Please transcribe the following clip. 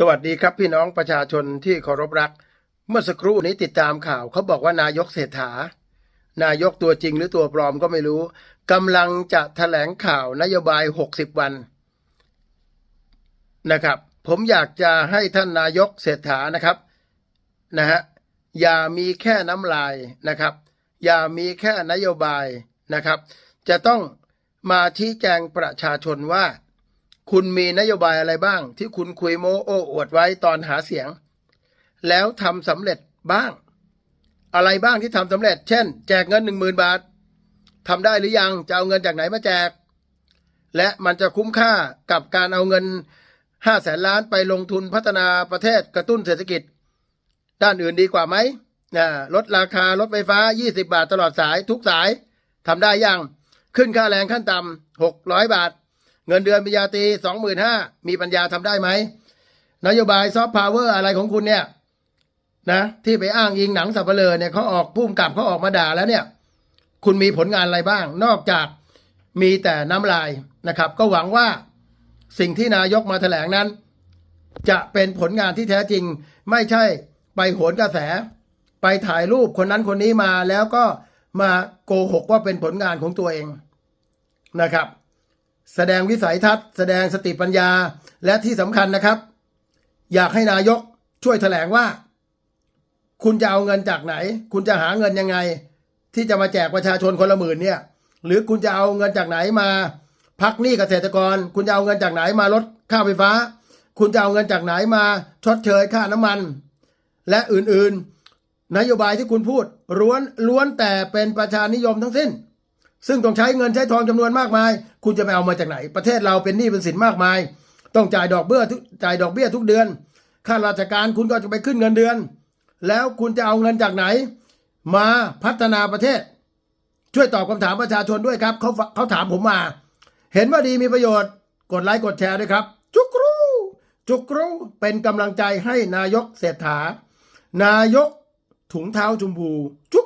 สวัสดีครับพี่น้องประชาชนที่เคารพรัก เมื่อสักครู่นี้ติดตามข่าวเขาบอกว่านายกเศรษฐา นายกตัวจริงหรือตัวปลอมก็ไม่รู้กำลังจะแถลงข่าวนโยบาย 60 วันนะครับ ผมอยากจะให้ท่านนายกเศรษฐานะครับนะฮะอย่ามีแค่น้ำลายนะครับ อย่ามีแค่นโยบายนะครับ จะต้องมาชี้แจงประชาชนว่า คุณมีนโยบายอะไรบ้าง ที่คุณคุยโมโอ้อวดไว้ตอนหาเสียง แล้วทำสำเร็จบ้าง อะไรบ้างที่ทำสำเร็จ เช่น แจกเงินหนึ่งหมื่นบาททำได้หรือยังจะเอาเงินจากไหนมาแจก และมันจะคุ้มค่ากับการเอาเงินห้าแสนล้านไปลงทุนพัฒนาประเทศกระตุ้นเศรษฐกิจ ด้านอื่นดีกว่าไหมนะลดราคารถไฟฟ้า 20 บาทตลอดสายทุกสายทำได้ยัง ขึ้นค่าแรงขั้นต่ำ600 บาท เงินเดือนปริญญาตรีสองหมื่นห้ามีปัญญาทำได้ไหมนโยบายซอฟต์พาวเวอร์อะไรของคุณเนี่ยนะที่ไปอ้างอิงหนังสับเปลือเนี่ยเขาออกพุ่มกับเขาออกมาด่าแล้วเนี่ย คุณมีผลงานอะไรบ้าง นอกจากมีแต่น้ำลายนะครับ ก็หวังว่าสิ่งที่นายกมาแถลงนั้น จะเป็นผลงานที่แท้จริง ไม่ใช่ไปโหนกระแส ไปถ่ายรูปคนนั้นคนนี้มาแล้วก็มาโกหกว่าเป็นผลงานของตัวเองนะครับ แสดงวิสัยทัศน์ แสดงสติปัญญา และที่สำคัญนะครับ อยากให้นายกช่วยแถลงว่า คุณจะเอาเงินจากไหน คุณจะหาเงินยังไง ที่จะมาแจกประชาชนคนละหมื่นเนี่ย หรือคุณจะเอาเงินจากไหนมา พักหนี้เกษตรกร คุณจะเอาเงินจากไหนมาลดค่าไฟฟ้า คุณจะเอาเงินจากไหนมาชดเชยค่าน้ำมัน และอื่นๆ นโยบายที่คุณพูดล้วนล้วนแต่เป็นประชานิยมทั้งสิ้น ซึ่งต้องใช้เงินใช้ทองจำนวนมากมาย คุณจะไปเอามาจากไหน ประเทศเราเป็นหนี้เป็นสินมากมาย ต้องจ่ายดอกเบี้ยทุกจ่ายดอกเบี้ยทุกเดือนข้าราชการคุณก็จะไปขึ้นเงินเดือน แล้วคุณจะเอาเงินจากไหน มาพัฒนาประเทศ ช่วยตอบคำถามประชาชนด้วยครับเขาเขาถามผมมา เห็นว่าดีมีประโยชน์ กดไลค์กดแชร์ด้วยครับ จุกรูจุกรูเป็นกำลังใจให้นายกเศรษฐา นายกถุงเท้าชมพูจุก